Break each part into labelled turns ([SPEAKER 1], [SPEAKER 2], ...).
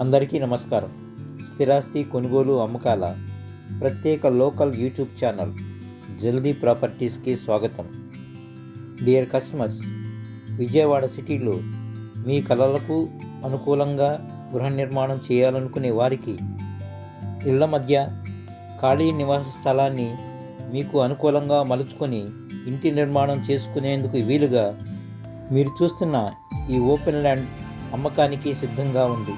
[SPEAKER 1] అందరికీ నమస్కారం. స్థిరాస్తి కొనుగోలు అమ్మకాల ప్రత్యేక లోకల్ యూట్యూబ్ ఛానల్ జల్దీ ప్రాపర్టీస్కి స్వాగతం. డియర్ కస్టమర్స్ విజయవాడ సిటీలో మీ కలలకు అనుకూలంగా గృహ నిర్మాణం చేయాలనుకునే వారికి ఇళ్ళ మధ్య ఖాళీ నివాస స్థలాన్ని మీకు అనుకూలంగా మలుచుకొని ఇంటి నిర్మాణం చేసుకునేందుకు వీలుగా మీరు చూస్తున్న ఈ ఓపెన్ ల్యాండ్ అమ్మకానికి సిద్ధంగా ఉంది.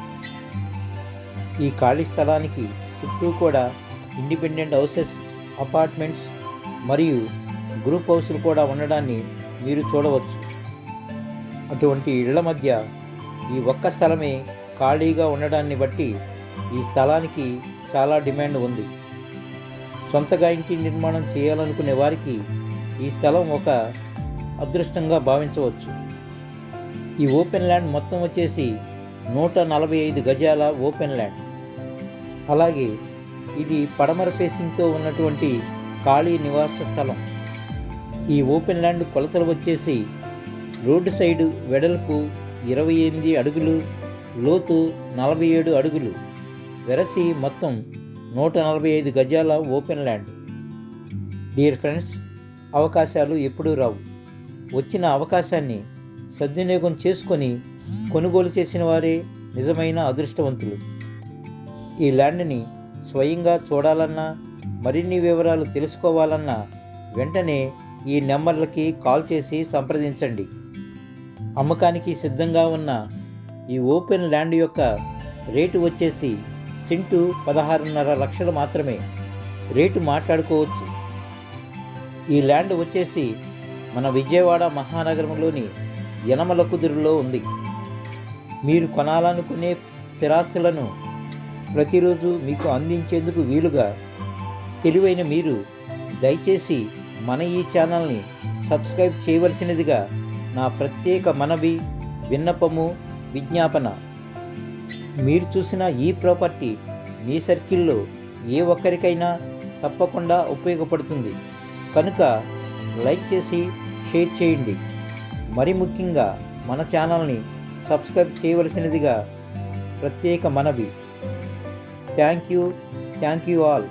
[SPEAKER 1] ఈ ఖాళీ స్థలానికి చుట్టూ కూడా ఇండిపెండెంట్ హౌసెస్ అపార్ట్మెంట్స్ మరియు గ్రూప్ హౌస్లు కూడా ఉండడాన్ని మీరు చూడవచ్చు. అటువంటి ఇళ్ళ మధ్య ఈ ఒక్క స్థలమే ఖాళీగా ఉండడాన్ని బట్టి ఈ స్థలానికి చాలా డిమాండ్ ఉంది. సొంతగా ఇంటి నిర్మాణం చేయాలనుకునే వారికి ఈ స్థలం ఒక అదృష్టంగా భావించవచ్చు. ఈ ఓపెన్ ల్యాండ్ మొత్తం వచ్చేసి నూట నలభై ఐదు గజాల ఓపెన్ ల్యాండ్. అలాగే ఇది పడమర ఫేసింగ్తో ఉన్నటువంటి ఖాళీ నివాస స్థలం. ఈ ఓపెన్ ల్యాండ్ కొలతలు వచ్చేసి రోడ్డు సైడు వెడల్పు ఇరవై ఎనిమిది అడుగులు లోతు నలభై ఏడు అడుగులు వెరసి మొత్తం నూట నలభై ఐదు గజాల ఓపెన్ ల్యాండ్. డియర్ ఫ్రెండ్స్ అవకాశాలు ఎప్పుడూ రావు. వచ్చిన అవకాశాన్ని సద్వినియోగం చేసుకొని కొనుగోలు చేసిన వారే నిజమైన అదృష్టవంతులు. ఈ ల్యాండ్ని స్వయంగా చూడాలన్నా మరిన్ని వివరాలు తెలుసుకోవాలన్నా వెంటనే ఈ నెంబర్లకి కాల్ చేసి సంప్రదించండి. అమ్మకానికి సిద్ధంగా ఉన్న ఈ ఓపెన్ ల్యాండ్ యొక్క రేటు వచ్చేసి సింటు పదహారున్నర లక్షలు మాత్రమే. రేటు మాట్లాడుకోవచ్చు. ఈ ల్యాండ్ వచ్చేసి మన విజయవాడ మహానగరంలోని యనమల కుదురులో ఉంది. మీరు కొనాలనుకునే స్థిరాస్తులను ప్రతిరోజు మీకు అందించేందుకు వీలుగా తెలివైన మీరు దయచేసి మన ఈ ఛానల్ని సబ్స్క్రైబ్ చేయవలసినదిగా నా ప్రత్యేక మనవి విన్నపము విజ్ఞాపన. మీరు చూసిన ఈ ప్రాపర్టీ మీ సర్కిల్లో ఏ ఒక్కరికైనా తప్పకుండా ఉపయోగపడుతుంది. కనుక లైక్ చేసి షేర్ చేయండి. మరి ముఖ్యంగా మన ఛానల్ని సబ్స్క్రైబ్ చేయవలసినదిగా ప్రత్యేక మనవి. Thank you. Thank you all.